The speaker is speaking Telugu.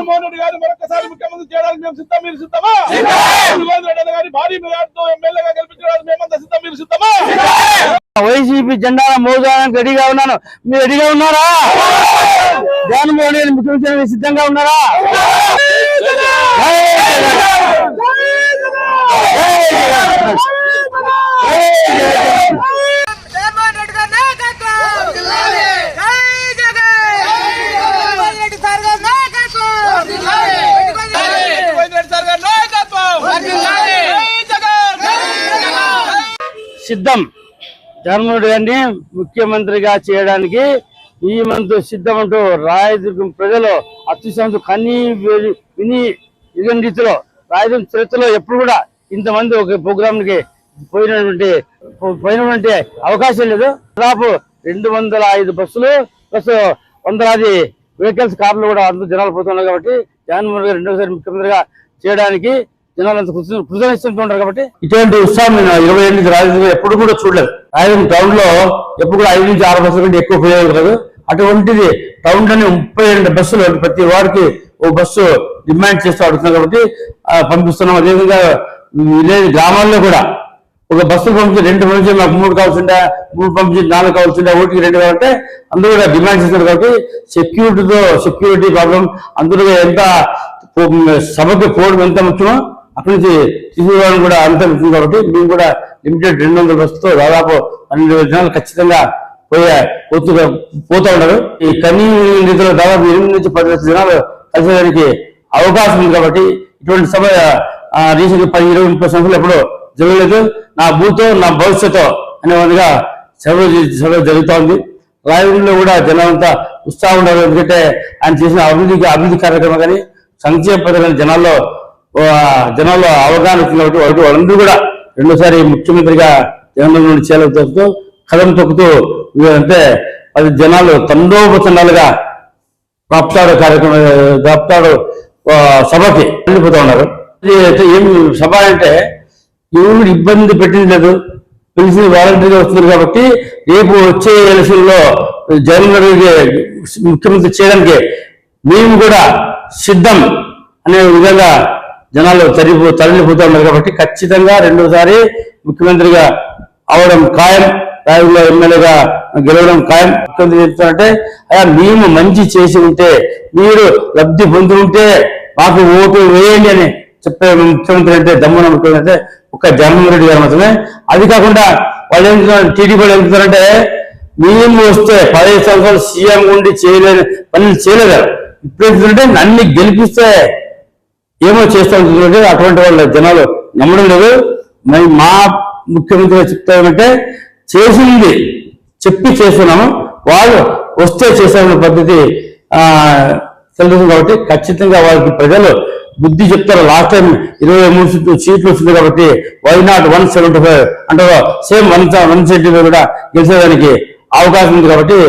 జగన్మోహన్ రెడ్డి గారిని మరొకసారి ముఖ్యమంత్రి చేయడానికి మేము సిద్ధం. మీరు సిద్ధమా? రెడ్డి గారిని భారీ మెజార్టీతో ఎమ్మెల్యేగా గెలిపించడానికి మేమంతా సిద్ధం. మీరు సిద్ధమా? వైసీపీ జెండా మోదానికి రెడీగా ఉన్నాను. మీరు రెడీగా ఉన్నారా? జగన్మోహన్ రెడ్డి ముఖ్యమంత్రి సిద్ధంగా ఉన్నారా జై జగన్! జై జగన్! జై జగన్! జగన్మోహన్ రెడ్డి గారి నాయకత్వం జై జగన్ జగన్మోహన్ రెడ్డి సార్ గారి నాయకత్వం జగన్మోహన్ రెడ్డి సార్ గారి నాయకత్వం జై జగన్ సిద్ధం. జగన్మోహన్ గారిని ముఖ్యమంత్రిగా చేయడానికి ఈ మందు సిద్ధం అంటూ రాయదుర్గం ప్రజలు అత్యుసంతు కన్నీ విని ఇదని రీతిలో రాయదుర్గం చరిత్రలో ఎప్పుడు కూడా ఇంతమంది ఒక ప్రోగ్రాంకి పోయినటువంటి పో- పోయినటువంటి అవకాశం లేదు. దాదాపు రెండు వందల ఐదు బస్సులు ప్లస్ వందలాది వెహికల్స్ కార్లు కూడా అందరూ జనాలు పోతున్నారు కాబట్టి జగన్మోహన్ గారు రెండోసారి ముఖ్యమంత్రిగా చేయడానికి జనాలంతా కృతజ్ఞ- ఉంటారు కాబట్టి ఇటువంటి ఉత్సాహం నేను ఇరవై ఏళ్ళ నుంచి ఎప్పుడు కూడా చూడలేదు. రాజధాని టౌన్లో ఎప్పుడు కూడా ఐదు నుంచి ఆరు బస్సుల కంటే ఎక్కువ పోయేది కాదు అటువంటిది టౌన్లోని ముప్పై రెండు బస్సులు ప్రతి వారికి ఓ బస్సు డిమాండ్ చేస్తూ అడుగుతున్నాం కాబట్టి పంపిస్తున్నాం. అదేవిధంగా విలేజ్ గ్రామాల్లో కూడా ఒక బస్సు పంపించి రెండు పంపించి మాకు మూడు కావాల్సిందా మూడు పంపించి నాలుగు కావాల్సిందా ఓటికి రెండు కావాలంటే అందరూ కూడా డిమాండ్ చేస్తున్నారు కాబట్టి సెక్యూరిటీతో సెక్యూరిటీ ప్రాబ్లం అందరూ ఎంత సభకు పోవడం ఎంత ముఖ్యమో అప్పటి నుంచి తీసుకోవడం కూడా అంత ఉంది కాబట్టి మేము కూడా లిమిటెడ్ రెండు వందల బస్సుతో దాదాపు పన్నెండు జనాలు ఖచ్చితంగా పోయే పోతుగా పోతూ ఉన్నారు. ఈ కనీ నిధులు దాదాపు ఎనిమిది నుంచి పది లక్షల జనాలు కలిసేదానికి అవకాశం ఉంది కాబట్టి ఇటువంటి సభ రీసెంట్ పది ఇరవై ముప్పై సంవత్సరాలు ఎప్పుడు జరగలేదు. నా భూతో నా భవిష్యత్తు అనే విధంగా సభ సభ జరుగుతోంది. రాయవరంలో కూడా జనాలంతా ఉత్సాహం ఉండదు ఎందుకంటే ఆయన చేసిన అభివృద్ధికి అభివృద్ధి కార్యక్రమం కానీ సంక్షేమ పథకాలు జనాల్లో ఆ, జనాల్లో అవగాహన వచ్చినటువంటి వాళ్ళు వాళ్ళందరూ కూడా రెండోసారి ముఖ్యమంత్రిగా జగన్మోహన్ రెడ్డి చేయాలతో కథం తొక్కుతూ అంటే అది జనాలు తండోపతండాలుగా రాప్తాడు కార్యక్రమం రాప్తాడు సభకి వెళ్ళిపోతూ ఉన్నారు. ఏం సభ అంటే ఎవరు ఇబ్బంది పెట్టింది లేదు. పిలిచి వాలంటీర్గా వస్తుంది కాబట్టి రేపు వచ్చే ఎలక్షన్లో జగన్ ముఖ్యమంత్రి చేయడానికి మేము కూడా సిద్ధం అనే విధంగా జనాలు తరిపో తరలిపోతూ ఉన్నారు కాబట్టి ఖచ్చితంగా రెండోసారి ముఖ్యమంత్రిగా అవడం ఖాయం రాయల్లో ఎమ్మెల్యేగా గెలవడం ఖాయం. ముఖ్యమంత్రి చెప్తారంటే అలా మేము మంచి చేసి ఉంటే మీరు లబ్ధి పొంది ఉంటే మాకు ఓటు వేయండి అని చెప్పే ముఖ్యమంత్రి అంటే దమ్మున ముఖ్యమంత్రి అంటే ఒక జగన్మోహన్ రెడ్డి గారు మాత్రమే. అది కాకుండా వాళ్ళు ఏం టీడీపీ వాళ్ళు ఏం మేము వస్తే పదహైదు సంవత్సరాలు సీఎం ఉండి చేయలేని పనులు చేయలేదు. ఇప్పుడు ఏంటంటే నన్ను గెలిపిస్తే ఏమో చేస్తాం చూడండి అటువంటి వాళ్ళ జనాలు నమ్మడం లేదు. మరి మా ముఖ్యమంత్రి చెప్తామంటే చేసింది చెప్పి చేస్తున్నాము వాళ్ళు వస్తే చేసామన్న పద్ధతి ఆ తెలుసు కాబట్టి ఖచ్చితంగా వాళ్ళకి ప్రజలు బుద్ధి చెప్తారు. లాస్ట్ టైం ఇరవై మూడు సీట్లు సీట్లు వచ్చింది కాబట్టి why not one seventy five అంటే same one one seventy five కూడా గెలిచేదానికి అవకాశం ఉంది కాబట్టి